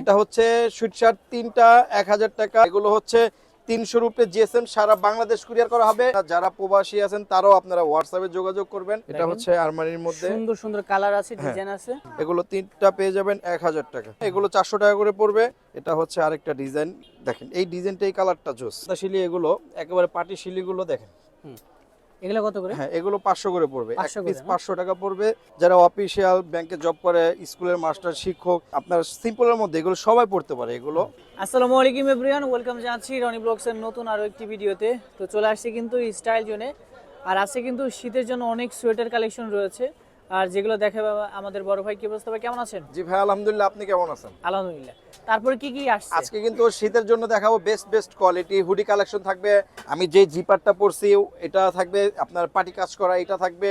এটা হচ্ছে sweet shirt তিনটা এক হাজার টাকা। এগুলো হচ্ছে তিনশো রুপে জিএসএম সারা বাংলাদেশ কুরিয়ার করা হবে। যারা প্রবাসী আছেন তারাও আপনারা হোয়াটসঅ্যাপে যোগাযোগ করবেন। এটা হচ্ছে আরমানির মধ্যে। সুন্দর সুন্দর কালার আছে হ্যাঁ। ডিজাইন আছে। এগুলো তিনটা পেয়ে যাবেন এক হাজার টাকা। এগুলো চারশো টাকা করে পড়বে। এটা হচ্ছে আরেকটা ডিজাইন। দেখেন এই ডিজাইনটা এই কালারটা জোস। শিলি এগুলো একেবারে পাটি শিলিগুলো দেখেন। এগুলো কত করে? হ্যাঁ এগুলো পাঁচশো করে পড়বে। এক পিস টাকা পড়বে। যারা অফিসিয়াল ব্যাংকে জব করে স্কুলের মাস্টার শিক্ষক আপনার সিম্পলের মধ্যে এগুলো সবাই পড়তে পারে এগুলো। আসসালামু আলাইকুম এভরিওয়ান ওয়েলকাম জানাচ্ছি রনি ব্লগসের নতুন আরও একটি ভিডিওতে। তো চলে আসছি কিন্তু স্টাইল জোনে। আর আছে কিন্তু শীতের জন্য অনেক সোয়েটার কালেকশন রয়েছে। আর যেগুলো দেখে আমাদের বড় ভাই কি ভাই কেমন আছেন? জি ভাই আলহামদুলিল্লাহ আপনি কেমন আছেন? আলহামদুলিল্লাহ। তারপরে কি কি আসছে? আজকে কিন্তু শীতের জন্য দেখাবো best best quality hoodie collection থাকবে। আমি যে জিপারটা পরছি এটা থাকবে আপনার পাটি কাজ করা এটা থাকবে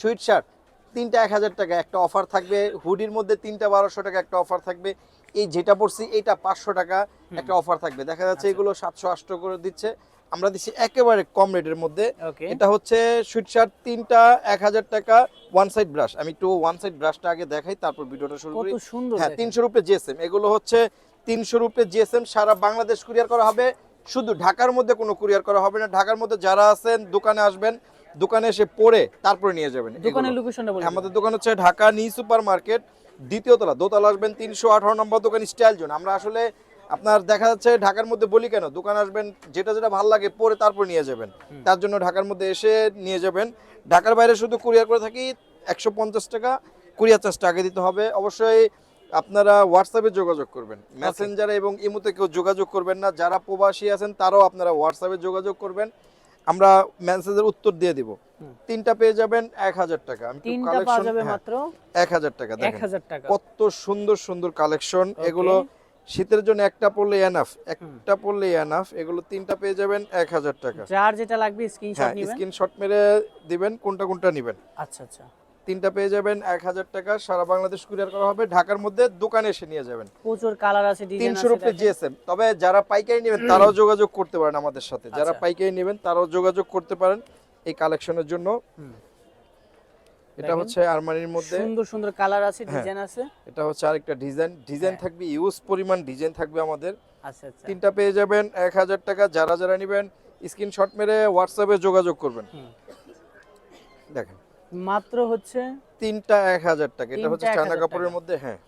সুইট শার্ট তিনটা এক হাজার টাকা একটা অফার থাকবে। হুডির মধ্যে তিনটা বারোশো টাকা একটা অফার থাকবে। এই যেটা পড়ছি এটা পাঁচশো টাকা একটা অফার থাকবে। দেখা যাচ্ছে এগুলো সাতশো আটশো করে দিচ্ছে। আমরা দিচ্ছি একেবারে কম রেটের মধ্যে। এটা হচ্ছে সুইট শার্ট তিনটা এক হাজার টাকা ওয়ান সাইড ব্রাশ আমি একটু ওয়ান সাইড ব্রাশটা আগে দেখাই তারপর ভিডিওটা শুরু করি। হ্যাঁ তিনশো রুপে জিএসএম এগুলো হচ্ছে তিনশো রুপে জিএসএম সারা বাংলাদেশ কুরিয়ার করা হবে। শুধু ঢাকার মধ্যে কোনো কুরিয়ার করা হবে না। ঢাকার মধ্যে যারা আছেন দোকানে আসবেন দোকানে এসে পরে তারপরে নিয়ে যাবেন। দোকানের লোকেশনটা বলুন আমাদের দোকান হচ্ছে ঢাকা নি সুপার মার্কেট দ্বিতীয় তলা। দোতলা আসবেন তিনশো আঠারো নম্বর দোকান স্টাইল জোন। আমরা আসলে আপনার দেখা যাচ্ছে ঢাকার মধ্যে বলি কেন? দোকান আসবেন যেটা যেটা ভালো লাগে পরে তারপর নিয়ে যাবেন। তার জন্য ঢাকার মধ্যে এসে নিয়ে যাবেন। ঢাকার বাইরে শুধু কুরিয়ার করে থাকি একশো পঞ্চাশ টাকা। কুরিয়ার চার্জটা আগে দিতে হবে। অবশ্যই আপনারা হোয়াটসঅ্যাপে যোগাযোগ করবেন। মেসেঞ্জারে এবং ইমুতে কেউ যোগাযোগ করবেন না। যারা প্রবাসী আছেন তারাও আপনারা হোয়াটসঅ্যাপে যোগাযোগ করবেন। আমরা মেসেজের উত্তর দিয়ে দিব। তিনটা পেয়ে যাবেন এক হাজার টাকা। আমি একটু তিনটা পাওয়া যাবে হ্যাঁ, মাত্র? এক হাজার টাকা এক দেখেন হাজার টাকা। কত সুন্দর সুন্দর কালেকশন এগুলো শীতের জন্য একটা পড়লে এনাফ একটা পড়লে এনাফ এগুলো তিনটা পেয়ে যাবেন এক হাজার টাকা। যার যেটা লাগবে স্ক্রিনশট হ্যাঁ নেবেন। স্ক্রিনশট মেরে দিবেন কোনটা কোনটা নিবেন। আচ্ছা আচ্ছা। তিনটা পেয়ে যাবেন এক হাজার টাকা সারা বাংলাদেশ কুরিয়ার করা হবে ঢাকার মধ্যে দোকানে এসে নিয়ে যাবেন। প্রচুর কালার আছে তিনশো রুপে। জিএসএম তবে যারা পাইকারি নেবেন তারাও যোগাযোগ করতে পারেন আমাদের সাথে। যারা আচ্ছা। পাইকারি নেবেন তারাও যোগাযোগ করতে পারেন এই কালেকশনের জন্য। এটা হচ্ছে আরমানির মধ্যে। সুন্দর সুন্দর কালার আছে হ্যাঁ। ডিজাইন আছে। এটা হচ্ছে আরেকটা ডিজাইন ডিজাইন হ্যাঁ। থাকবে ইউজ পরিমাণ ডিজাইন থাকবে আমাদের। আচ্ছা আচ্ছা। তিনটা পেয়ে যাবেন এক হাজার টাকা। যারা যারা নেবেন স্ক্রিনশট মেরে হোয়াটসঅ্যাপে যোগাযোগ করবেন। দেখেন। মাত্র হচ্ছে তিনটা এক হাজার টাকা। এটা হচ্ছে চায়না কাপড়ের মধ্যে হ্যাঁ।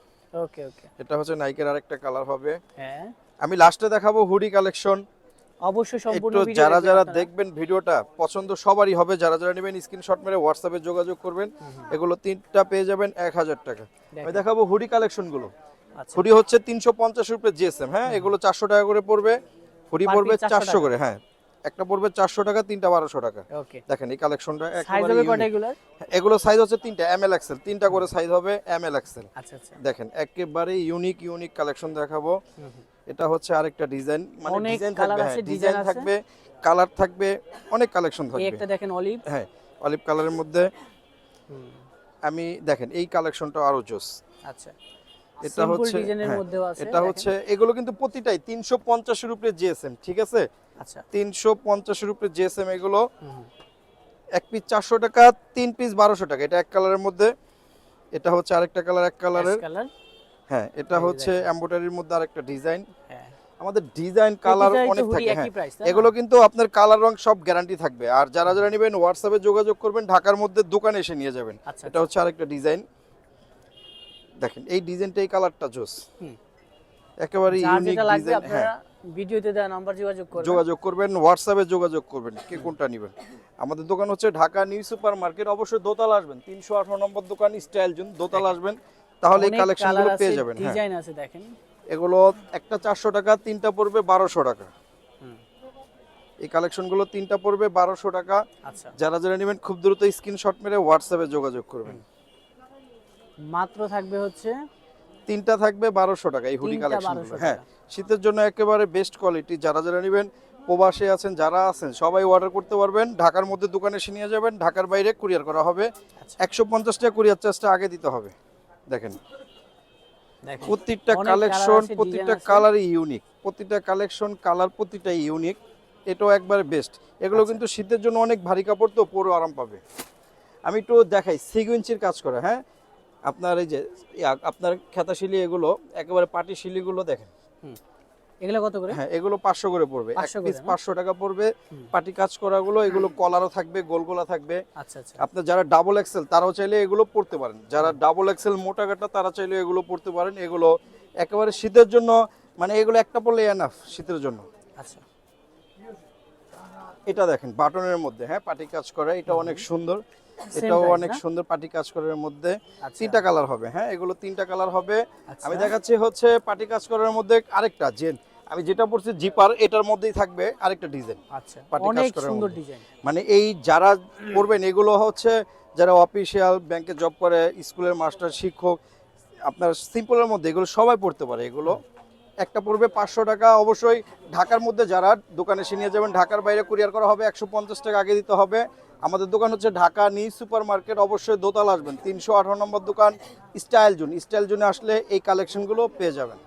ওকে ওকে। এটা হচ্ছে নাইকের আরেকটা কালার হবে। হ্যাঁ। আমি লাস্টে দেখাবো হুডি কালেকশন অবশ্যই সম্পূর্ণ ভিডিও যারা যারা দেখবেন ভিডিওটা পছন্দ সবারই হবে। যারা যারা নেবেন স্ক্রিনশট মেরে হোয়াটসঅ্যাপে যোগাযোগ করবেন। এগুলো তিনটা পেয়ে যাবেন এক হাজার টাকা। আমি দেখাবো হুডি কালেকশনগুলো হুডি হচ্ছে তিনশো পঞ্চাশ রুপে জিএসএম হ্যাঁ? এগুলো চারশো টাকা করে পড়বে। হুডি পড়বে চারশো করে হ্যাঁ। একটা পড়বে চারশো টাকা তিনটা বারোশো টাকা। ওকে দেখেন এই কালেকশনটা সাইজ হবে কটা unique। এগুলো সাইজ হচ্ছে তিনটা এম এল এক্সেল তিনটা করে সাইজ হবে এম এল এক্সেল আচ্ছা আচ্ছা। দেখেন একেবারে ইউনিক ইউনিক কালেকশন দেখাবো। এটা হচ্ছে আরেকটা ডিজাইন মানে ডিজাইন থাকবে আছে, হ্যাঁ ডিজাইন থাকবে কালার থাকবে অনেক কালেকশন থাকবে। একটা দেখেন অলিভ হ্যাঁ অলিভ কালারের মধ্যে। আমি দেখেন এই কালেকশনটা আরও জোস। আচ্ছা। এটা হচ্ছে ডিজাইনের হ্যাঁ, মধ্যেও আছে এটা হচ্ছে এগুলো কিন্তু প্রতিটাই তিনশো পঞ্চাশের উপরে জিএসএম ঠিক আছে? তিনশো পঞ্চাশের উপরে জিএসএম এগুলো। এক পিস চারশো টাকা তিন পিস বারোশো টাকা। এটা এক কালারের মধ্যে। এটা হচ্ছে আরেকটা কালার এক কালারের হ্যাঁ এটা হচ্ছে। এমব্রয়ডারির মধ্যে আরেকটা ডিজাইন হ্যাঁ। আমাদের ডিজাইন কালার অনেক থাকে হ্যাঁ? এগুলো কিন্তু আপনার কালার রং সব গ্যারান্টি থাকবে। আর যারা যারা নেবেন হোয়াটসঅ্যাপে যোগাযোগ করবেন ঢাকার মধ্যে দোকানে এসে নিয়ে যাবেন। আচ্ছা এটা হচ্ছে আরেকটা ডিজাইন দেখেন এই ডিজাইনটা এই কালারটা জোস। একেবারে ইউনিক ডিজাইন আপনারা হ্যাঁ। ভিডিওতে দেওয়া নাম্বার যোগাযোগ করবেন। যোগাযোগ করবেন হোয়াটসঅ্যাপে যোগাযোগ করবেন কে কোনটা নেবেন। আমাদের দোকান হচ্ছে ঢাকা নিউ সুপার মার্কেট অবশ্যই দোতলা আসবেন তিনশো আঠারো নম্বর দোকান স্টাইল জুন দোতলা আসবেন তাহলে এই কালেকশনগুলো পেয়ে যাবেন হ্যাঁ। ডিজাইন আছে দেখেন। এগুলো একটা চারশো টাকা তিনটা পড়বে বারোশো টাকা। হুম। এই কালেকশনগুলো তিনটা পড়বে বারোশো টাকা। আচ্ছা। যারা যারা নেবেন খুব দ্রুত স্ক্রিনশট মেরে হোয়াটসঅ্যাপে যোগাযোগ করবেন। মাত্র থাকবে হচ্ছে তিনটা থাকবে বারোশো টাকা এই হুডি কালেকশন হ্যাঁ শীতের জন্য একেবারে বেস্ট কোয়ালিটি যারা যারা নেবেন প্রবাসে আছেন যারা আছেন সবাই অর্ডার করতে পারবেন। ঢাকার মধ্যে দোকানে এসে নিয়ে যাবেন ঢাকার বাইরে কুরিয়ার করা হবে। আচ্ছা। একশো পঞ্চাশ টাকা কুরিয়ার চার্জটা আগে দিতে হবে। দেখেন। প্রত্যেকটা কালেকশন প্রত্যেকটা কালারই ইউনিক প্রত্যেকটা কালেকশন কালার প্রতিটা ইউনিক এটাও একবারে বেস্ট এগুলো আচ্ছা। কিন্তু শীতের জন্য অনেক ভারী কাপড় তো পরে আরাম পাবে। আমি একটু দেখাই সিগুইন্সির কাজ করে হ্যাঁ? আপনার এই যে আপনার খেতা শিলি এগুলো একেবারে পাটি শিলিগুলো দেখেন। এগুলো কত করে? হ্যাঁ এগুলো পাঁচশো করে পড়বে। এক পিস টাকা পড়বে। পাটি কাজ করাগুলো এগুলো কলারও থাকবে গোলগোলা থাকবে। আচ্ছা আচ্ছা। যারা ডাবল এক্সেল তারাও চাইলে এগুলো পড়তে পারেন। যারা ডাবল এক্সেল মোটা কাটা তারা চাইলে এগুলো পড়তে পারেন। এগুলো একেবারে শীতের জন্য মানে এগুলো একটা পড়লে এনাফ শীতের জন্য। আচ্ছা। এটা দেখেন বাটনের মধ্যে হ্যাঁ পাটি কাজ করা এটা অনেক সুন্দর। এটাও অনেক সুন্দর পাটি কাজ করার মধ্যে আচ্ছা। তিনটা কালার হবে। হ্যাঁ এগুলো তিনটা কালার হবে। আচ্ছা। আমি দেখাচ্ছি হচ্ছে পাটি কাজ করার মধ্যে আরেকটা জেন আমি যেটা পড়ছি জিপার এটার মধ্যেই থাকবে আরেকটা ডিজাইন আচ্ছা অনেক সুন্দর ডিজাইন মানে এই যারা করবেন এগুলো হচ্ছে যারা অফিসিয়াল ব্যাংকে জব করে স্কুলের মাস্টার শিক্ষক আপনার সিম্পলের মধ্যে এগুলো সবাই পড়তে পারে। এগুলো একটা পড়বে পাঁচশো টাকা। অবশ্যই ঢাকার মধ্যে যারা দোকানে এসে নিয়ে যাবেন, ঢাকার বাইরে কুরিয়ার করা হবে, একশো পঞ্চাশ টাকা আগে দিতে হবে। আমাদের দোকান হচ্ছে ঢাকা নিউ সুপার মার্কেট অবশ্যই দোতাল আসবেন। তিনশো আঠারো নম্বর দোকান, স্টাইল জোন। স্টাইল জোনে আসলে এই কালেকশনগুলো পেয়ে যাবেন।